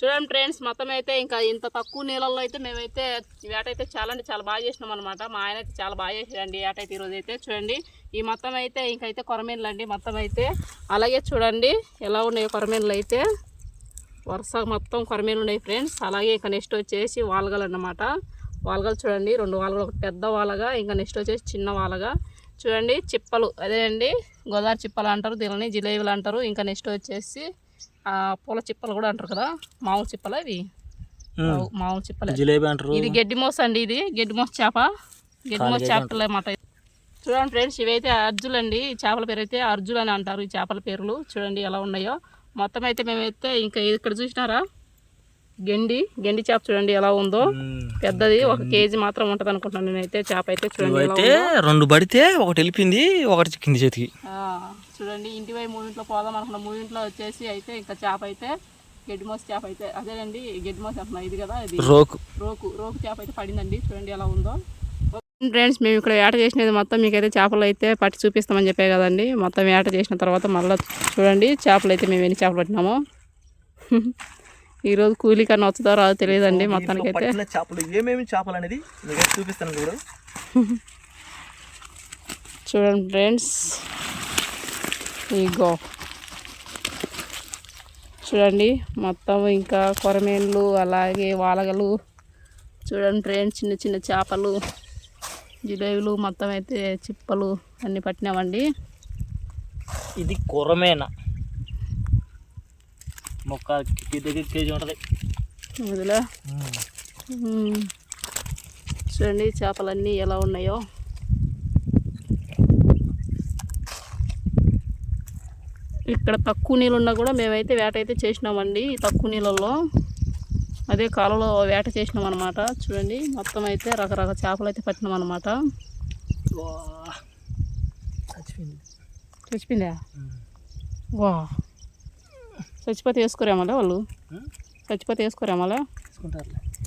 చూడండి ఫ్రెండ్స్ మొత్తం అయితే ఇంకా ఇంత తక్కువ నీళ్ళల్లో అయితే మేమైతే వేట అయితే చాలా అంటే చాలా బాగా చేసినాం అనమాట మా ఆయన అయితే చాలా బాగా చేసాడండి ఈ వేట అయితే ఈరోజు అయితే చూడండి. ఈ మొత్తం అయితే ఇంకైతే కొరమీన్లు అండి మొత్తం అయితే అలాగే చూడండి ఎలా ఉన్నాయి కొరమీన్లు అయితే. వరుస మొత్తం కొరమీన్లు ఉన్నాయి ఫ్రెండ్స్. అలాగే ఇంకా నెక్స్ట్ వచ్చేసి వాలగలు అన్నమాట. వాలగలు చూడండి రెండు వాలగలు ఒక పెద్ద వాలగా ఇంకా నెక్స్ట్ వచ్చేసి చిన్న వాలగా. చూడండి చిప్పలు అదేనండి గోదావరి చిప్పలు అంటారు దీనిని జిలేబీలు అంటారు. ఇంకా నెక్స్ట్ వచ్చేసి ఆ పూల చిప్పలు కూడా అంటారు కదా? మామూలు చిప్పలు అవి మామూలు చిప్పలే. జిలేబీ అంటారు. ఇది గడ్డి మోస అండి ఇది. గడ్డి మోస చేప. గడ్డి మోస చేపలు అన్నమాట చూడండి ఫ్రెండ్స్ ఇవైతే అర్జులు అండి చేపల పేరు అయితే అర్జులు అని అంటారు ఈ చేపల పేర్లు. చూడండి ఎలా ఉన్నాయో. మొత్తం అయితే మేమైతే ఇంకా ఇక్కడ చూసినారా? గెండి గెండి చేప చూడండి ఎలా ఉందో. పెద్దది ఒక కేజీ మాత్రం ఉంటుంది అనుకుంటున్నాను నేనైతే. చేప అయితే చూడండి రెండు పడితే ఒకటి వెళ్ళిపోయింది ఒకటి చిక్కింది చేతికి. చూడండి ఇంటి వైపు మూడింట్లో పోదాం అనుకున్న మూడింట్లో వచ్చేసి అయితే ఇంకా చేప అయితే గడ్డి మోస చేప అయితే అదేనండి గడ్డి మోస అంటున్నా ఇది కదా ఇది? రోకు. రోకు రోకు చేప అయితే పడిందండి చూడండి ఎలా ఉందో. ఫ్రెండ్స్ మేము ఇక్కడ వేట చేసినది మొత్తం మీకైతే చేపలు అయితే పట్టి చూపిస్తామని చెప్పే కదండి. మొత్తం వేట చేసిన తర్వాత మళ్ళీ చూడండి చేపలు అయితే మేము ఎన్ని చేపలు పట్టినామో. ఈరోజు కూలీ కన్నా వచ్చుదో రాదో తెలియదండి మొత్తానికి అయితే చేపలు ఏమేమి చేపలు అనేది చూపిస్తాను చూడు. చూడండి ఫ్రెండ్స్. ఇగో. చూడండి మొత్తం ఇంకా కొరమేన్లు అలాగే వాలగలు చూడండి ఫ్రెండ్స్ చిన్న చిన్న చేపలు జిలేబీలు మొత్తం అయితే చిప్పలు అన్నీ పట్టినామండి. ఇది కొరమేన? మొక్క దగ్గర కేజీ ఉంటుంది. చూడండి చేపలన్నీ ఎలా ఉన్నాయో. ఇక్కడ తక్కువ నీళ్ళు ఉన్నా కూడా మేమైతే వేట అయితే చేసినామండి తక్కువ నీళ్ళల్లో. అదే కాలంలో వేట చేసినాం అనమాట చూడండి మొత్తం అయితే రకరకాల చేపలు అయితే పట్టినాం అనమాట. చచ్చిపోయింది. వా చచ్చిపోతే వేసుకోరేమలే వాళ్ళు? చచ్చిపోతే వేసుకోరేమలే?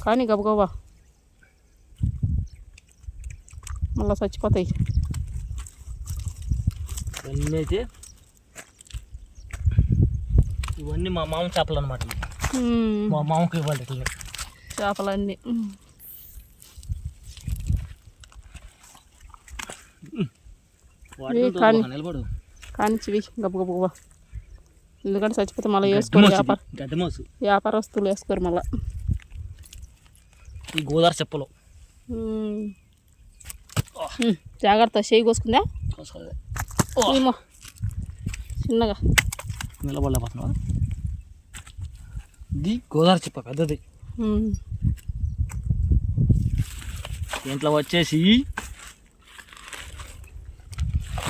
కానీ గబగబా మళ్ళీ చచ్చిపోతాయి. అయితే? ఇవన్నీ మా మామ చేపలు అనమాట. మా మామకి ఇవ్వాలి ఇట్లా చేపలన్నీ. నిలబడు. కానిచ్చివి గబగబగబా ఎందుకంటే చచ్చిపోతే మళ్ళీ వేసుకోరు వ్యాపార. గడ్డమోసు వ్యాపారస్తులు వేసుకోరు మళ్ళీ. గోదావరి చెప్పలు. జాగ్రత్త చేయి కోసుకుందా? చిన్నగా. నిలబడలేకపోతున్నావా ఇది గోదావరి చెప్ప పెద్దది. దీంట్లో వచ్చేసి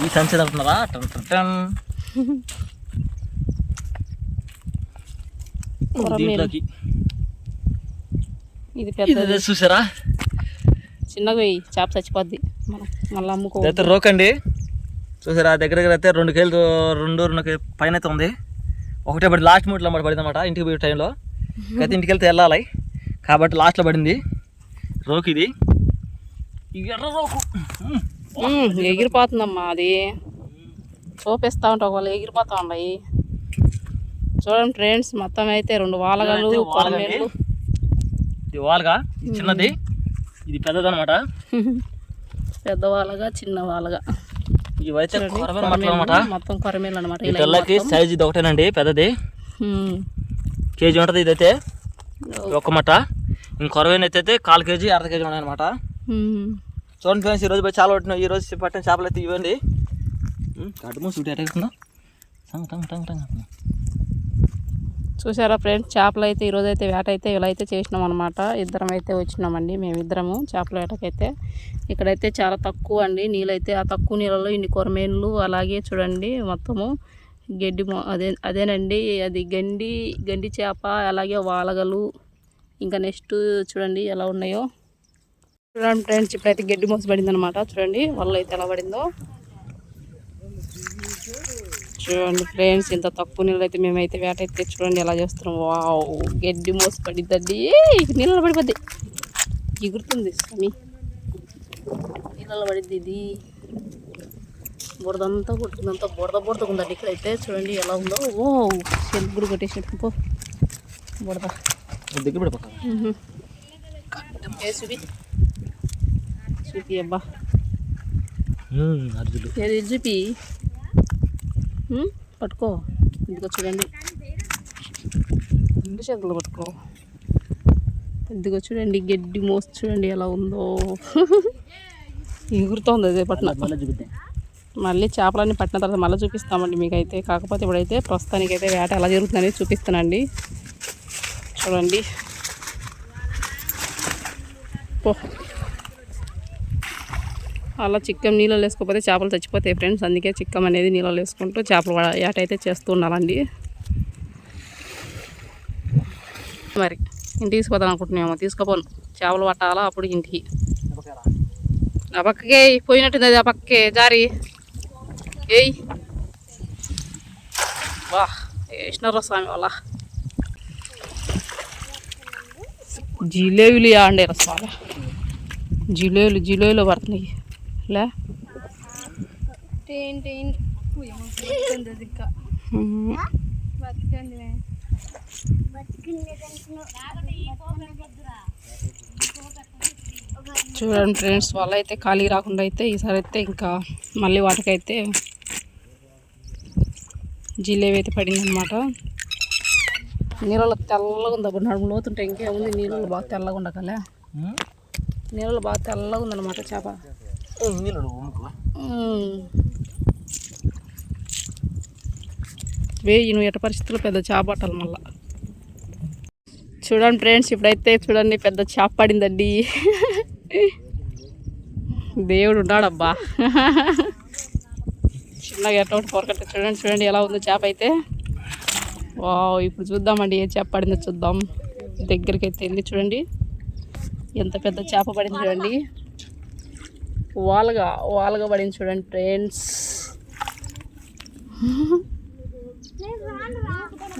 ఈ సంచి తడుతున్నారా టన్ టన్ టన్. కొరమీను. దీంట్లోకి. ఇది పెద్దది. ఇది చూసారా? చిన్నగా చేప చచ్చిపోద్ది. మనం మళ్ళీ అమ్ముకో రోకండి. చూసారా? దగ్గర దగ్గర అయితే రెండు కేలు రెండు రెండు పైన అయితే ఉంది. ఒకటే పడి లాస్ట్ మూట్లో మాట పడింది అనమాట ఇంటికి పోయే టైంలో అయితే ఇంటికి వెళ్తే వెళ్ళాలి. కాబట్టి లాస్ట్లో పడింది. రోకు ఇది. ఎర్ర రోకు. ఎగిరిపోతుందమ్మా అది. చూపిస్తా ఉంటా వాళ్ళు ఎగిరిపోతా ఉన్నాయి చూడండి ఫ్రెండ్స్ మొత్తం అయితే రెండు వాలగలు ఇది వాల్గా ఇది చిన్నది. ఇది పెద్దదన్నమాట. పెద్ద వాలగా చిన్న వాలగా. ఇవైతే అనమాట మొత్తం కొరమేలు అనమాట సైజ్ ఇది ఒకటేనండి పెద్దది. కేజీ ఉంటుంది ఇదైతే. ఒక్క మట్ట ఇంక కొరవైన అయితే కాలు కేజీ అర్ధ కేజీ ఉన్నాయన్నమాట చూడండి ఫ్రెండ్స్ ఈరోజు పోయి చాలా పట్టిన ఈరోజు పట్టిన చేపలు అయితే ఇవ్వండి. కడుము సూటి ఎట్టకుండా టంగ్ టంగ్ టంగ్ టంగ్. చూసారా ఫ్రెండ్స్? చేపలు అయితే ఈరోజు అయితే వేట అయితే ఇలా అయితే చేసినాం అనమాట ఇద్దరం అయితే వచ్చినామండి మేమిద్దరము చేపల వేటకైతే. ఇక్కడైతే చాలా తక్కువ అండి. నీళ్ళైతే ఆ తక్కువ నీళ్ళలో ఇన్ని కొరమేన్లు అలాగే చూడండి మొత్తము. గడ్డి అదే అదేనండి. అది గండి గండి చేప అలాగే వాలగలు. ఇంకా నెక్స్ట్ చూడండి ఎలా ఉన్నాయో. చూడండి ఫ్రెండ్స్ ఇప్పుడైతే గడ్డి మోసపడింది అనమాట చూడండి వల్ల అయితే ఎలా పడిందో. చూడండి ఫ్రెండ్స్ ఇంత తక్కువ నీళ్ళు అయితే మేమైతే వేట అయితే చూడండి ఎలా చేస్తున్నాం. వావ్ గడ్డి మోసి పడిద్దండి నీళ్ళలో పడిపోద్ది. ఎగురుతుంది స్వామి. నీళ్ళలో పడిద్ది ఇది. బురదంతా కొట్టుకుందంతా బురద బురద ఉందండి ఇక్కడైతే. చూడండి ఎలా ఉందో. ఓ చెరుకు కూడా కొట్టేసినట్టు. పో. బురద. దగ్గర పడిపోతా. చూపి చూపి అబ్బా. చూపి? పట్టుకో. ఇదిగో చూడండి. రెండు చేతులు పట్టుకో. ఇదిగో చూడండి గడ్డి మోసి చూడండి ఎలా ఉందో. ఎగురుతోంది అదే పట్టిన మళ్ళీ చేపలన్నీ పట్టిన తర్వాత మళ్ళీ చూపిస్తామండి మీకైతే. కాకపోతే ఇప్పుడైతే ప్రస్తుతానికైతే వేట ఎలా జరుగుతుందని చూపిస్తానండి. చూడండి. పో. అలా చిక్కం నీళ్ళలో వేసుకోకపోతే చేపలు చచ్చిపోతాయి ఫ్రెండ్స్. అందుకే చిక్కం అనేది నీళ్ళలో వేసుకుంటూ చేపలు ఏటైతే అయితే చేస్తూ ఉండాలండి. మరి ఇంటికి తీసుకుపోతాను అనుకుంటున్నామో తీసుకోపోను. చేపలు పట్టాలా అప్పుడు ఇంటికి. ఆ పక్కకే పోయినట్టుంది అది ఆ పక్కకే జారి. ఏయ్. వా వేసినారా స్వామి వాళ్ళ. జిలేబీలు అండి స్వామి? జిలేబీలు జిలేబీలు పడుతున్నాయి. లే. చూడండి ఫ్రెండ్స్ వాళ్ళు అయితే ఖాళీ రాకుండా అయితే ఈసారి అయితే ఇంకా మళ్ళీ వాటికైతే జిలేబీ అయితే పడింది అనమాట నీళ్ళలో తెల్లగా ఉంది అప్పుడు నడుము లోతుంటే ఇంకేముంది? నీళ్ళలో బాగా తెల్లగా ఉండకలే. నీళ్ళలో బాగా తెల్లగా ఉందన్నమాట చేప. వేయి నువ్వు ఎట పరిస్థితుల్లో పెద్ద చేప పట్టాలి మళ్ళా? చూడండి ఫ్రెండ్స్ ఇప్పుడైతే చూడండి పెద్ద చేప పడిందండి. దేవుడు ఉన్నాడబ్బా. చిన్నగా ఎట్ట ఒకటి పొరకట్ట చూడండి చూడండి ఎలా ఉందో చేప అయితే. వావ్ ఇప్పుడు చూద్దామండి ఏ చేప పడిందో చూద్దాం. దగ్గరికి అయితే వెళ్ళి చూడండి. ఎంత పెద్ద చేప పడింది చూడండి. వాలుగా వాలుగా పడింది చూడండి ఫ్రెండ్స్.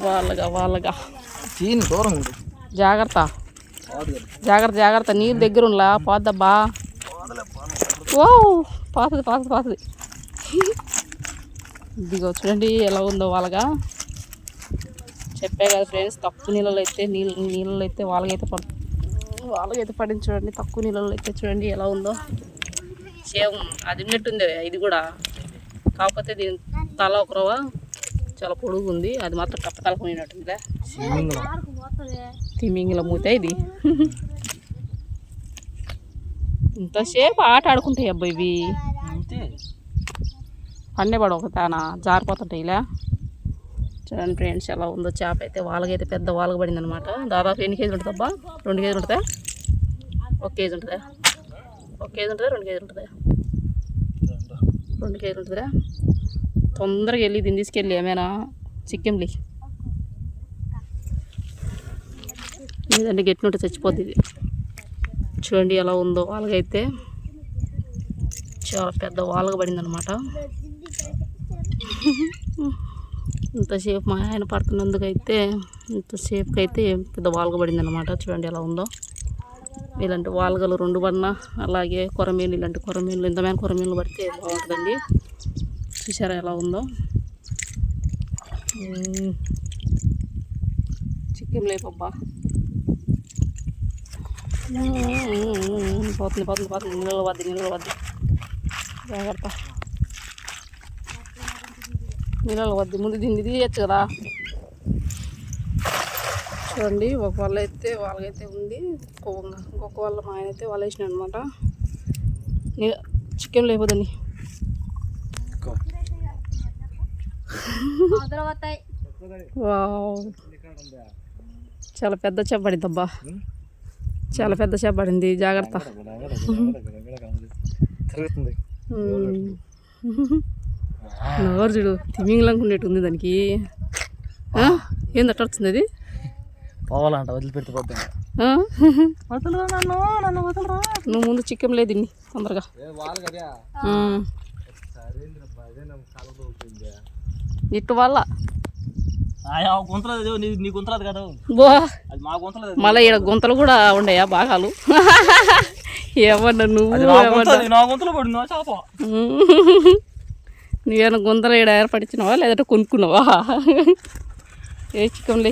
వాళ్ళగా వాళ్ళగా. చీని దూరం ఉంది జాగ్రత్త. జాగ్రత్త జాగ్రత్త. నీరు దగ్గర ఉండలా పోద్దబ్బా. ఓ పాతది పాతది పాతది. ఇదిగో చూడండి ఎలా ఉందో వాళ్ళగా. చెప్పే కదా ఫ్రెండ్స్ తక్కువ నీళ్ళలో అయితే నీళ్ళు నీళ్ళలో అయితే వాళ్ళకైతే పడు వాళ్ళకైతే పడింది చూడండి తక్కువ నీళ్ళలో అయితే చూడండి ఎలా ఉందో. సేమ్ అది ఉన్నట్టుంది ఇది కూడా. కాకపోతే దీని తల ఒక రవ్వ చాలా పొడుగు ఉంది అది మాత్రం కప్ప తల పోయినట్టుందిలే తిమింగిల మూత ఇది. ఇంతసేపు ఆట ఆడుకుంటాయి అబ్బా ఇవి. అంతే. పన్నే పడ ఒక తాన జారిపోతుంటాయి ఇలా చూడండి ఫ్రెండ్స్ ఎలా ఉందో చేప అయితే. వాళ్ళకైతే పెద్ద వాళ్ళకి పడింది అనమాట దాదాపు ఎన్ని కేజీలు ఉంటుంది అబ్బా రెండు కేజీలు ఉంటుందా? ఒక కేజీ ఉంటుందా? ఒక కేజీ ఉంటుందా? రెండు కేజీలు ఉంటుందా? రెండు. కేజీలు ఉంటుందా? తొందరగా వెళ్ళి దీన్ని తీసుకెళ్ళి ఏమైనా చిక్కెంలి లేదంటే గట్టినట్టు చచ్చిపోద్ది ఇది. చూడండి ఎలా ఉందో. వాళ్ళకైతే చాలా పెద్ద వాళ్ళగా పడింది అనమాట ఇంతసేపు మా ఆయన పడుతున్నందుకైతే ఇంతసేపుకి అయితే పెద్ద వాల్గ పడింది అనమాట చూడండి ఎలా ఉందో. ఇలాంటి వాల్గలు రెండు పడిన అలాగే కొరమీను ఇలాంటి కొరమీన్లు ఇంతమైన కొరమీన్లు పడితే బాగుంటుందండి. చూసారా ఎలా ఉందో? చికెన్ లేపబ్బా పోతుంది పోతుంది పోతుంది. నీళ్ళు వద్ది నీళ్ళు వద్ది జాగ్రత్త. నీళ్ళు వద్ది ముందు దీన్ని తీయచ్చు కదా? చూడండి ఒక వాళ్ళ అయితే వాళ్ళకైతే ఉంది. ఇంకొక ఇంకొక వాళ్ళ మా ఆయన అయితే వాళ్ళు వేసిన అనమాట చికెన్ లేకపోదని వావ్. చాలా పెద్ద చేప పడింది అబ్బా చాలా పెద్ద చేప పడింది. జాగ్రత్త. నోరు చూడు. ఉంది దానికి. ఆ? ఏంది అట్ట వస్తుంది అది? పోవాలంట వదిలిపెడితే పోతాం? వదలరా నన్ను నన్ను వదలరా. నువ్వు ముందు చికెన్ లేదు ఇన్ని తొందరగా. ఇటు వల్ల ఆయా గుంతలేదు నీ నీ గుంతలేదు కదా. బో. అది మా గుంతలేదు. మళ్ళీ ఇక్కడ గుంతలు కూడా ఉండయా భాగాలు? ఏమన్నా నువ్వు ఏమన్నా? గుంతలు నా గుంతలు ఇక్కడ ఏర్పడిచినావా లేదంటే కొనుక్కున్నావా? ఏ చికెన్ లే.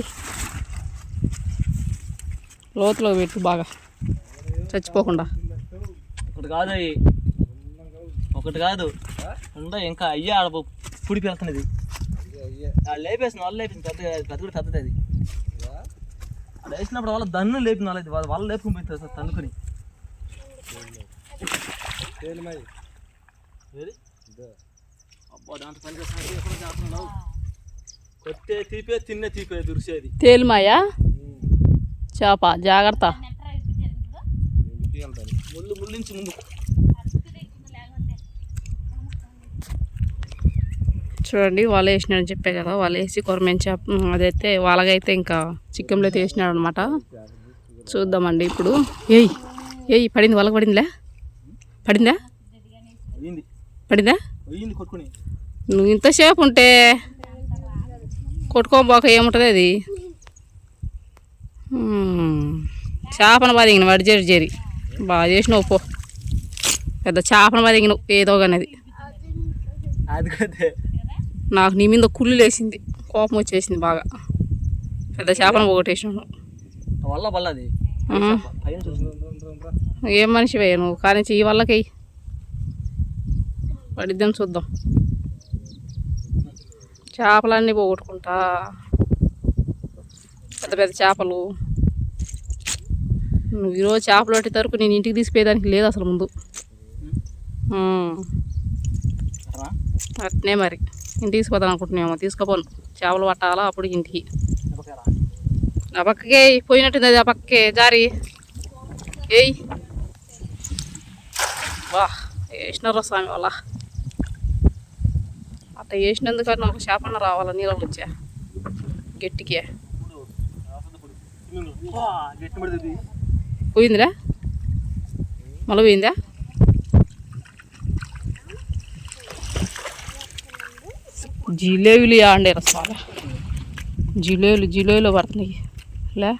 లోతులో పెట్టు బాగా. చచ్చిపోకుండా. ఒకటి కాదు అవి ఒకటి కాదు. ఉందా ఇంకా అయ్యే ఆడ పుడి పెడుతున్నది ఆడ లేపేసిన వాళ్ళు లేపేసింది పెద్ద పెద్ద కూడా పెద్దది అది. వేసినప్పుడు వాళ్ళ దన్ను లేపిన వాళ్ళది వాళ్ళ వాళ్ళు లేపుకుని పోతుంది సార్ తన్నుకొని? అబ్బా దాంట్లో పని కొట్టే తీపే తిన్నే తీపే దురిసేది. తేలిమాయా చేప జాగ్రత్త. చూడండి వాళ్ళు వేసినాడని చెప్పే కదా వాళ్ళు వేసి కొరమేం చేప అదైతే వాళ్ళకైతే ఇంకా చిక్కంలో అయితే వేసినాడు అనమాట చూద్దామండి ఇప్పుడు. ఏయ్ ఏయ్ పడింది వాళ్ళకి పడిందిలే? పడిందా? పడిందా. నువ్వు ఇంతసేపు ఉంటే కొట్టుకోబోక ఏముంటుంది అది? చేపను బదిగిన వాడి జరి జరి. బాగా చేసినావు పో. పెద్ద చేపను బదిగినావు ఏదో కానీ నాకు నీ మీద కుళ్ళు లేసింది కోపం వచ్చేసింది బాగా. పెద్ద చేపను పోగొట్టేసినాను ఏం మనిషివే నువ్వు? కానీ ఈ వాళ్ళకి పడిద్దాం చూద్దాం. చేపలన్నీ పోగొట్టుకుంటా. పెద్ద పెద్ద చేపలు. నువ్వు ఈరోజు చేపలు పట్టే తరకు నేను ఇంటికి తీసిపోయేదానికి లేదు అసలు ముందు. అట్నే మరి. ఇంటికి తీసుకుపోతాను అనుకుంటున్నామో తీసుకుపోను. చేపలు పట్టాలా అప్పుడు ఇంటికి. ఆ పక్కకే పోయినట్టుంది అది ఆ పక్కకే. జారి. ఏయ్. వా వేసినారా స్వామి వాళ్ళ. అట్లా వేసినందుకు నాకు చేపన్న రావాలా నీళ్ళ వచ్చా గట్టికే. పోయిందిరా? మళ్ళీ పోయిందా? జిలేబీలు ఆండేరా స్వామి జిలేబీలు జిలేబీలు పడుతున్నాయి. లే.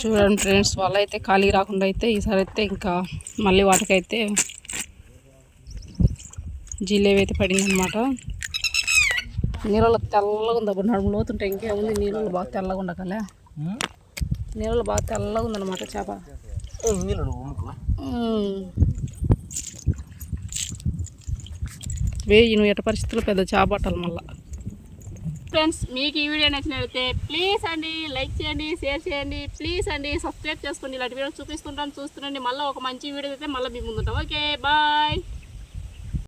చూడండి ఫ్రెండ్స్ వాళ్ళు అయితే ఖాళీ రాకుండా అయితే ఈసారి అయితే ఇంకా మళ్ళీ వాటికైతే జిలేబీ అయితే పడింది అనమాట నీళ్ళలో తెల్లగా ఉంది అప్పుడు నడుము లోతుంటే ఇంకేముంది? నీళ్ళలో బాగా తెల్లగా ఉండకలే. నీళ్ళలో బాగా తెల్లగా ఉందన్నమాట చేప. వేయి నువ్వు ఎట పరిస్థితుల్లో పెద్ద చేప పట్టాలి మళ్ళా. ఫ్రెండ్స్ మీకు ఈ వీడియో నచ్చినట్లయితే ప్లీజ్ అండి లైక్ చేయండి షేర్ చేయండి ప్లీజ్ అండి సబ్స్క్రైబ్ చేసుకోండి. ఇలాంటి వీడియో చూపిస్తుంటాను చూస్తుండండి. మళ్ళీ ఒక మంచి వీడియో అయితే మళ్ళీ మీ ముందుంటాం. Okay bye.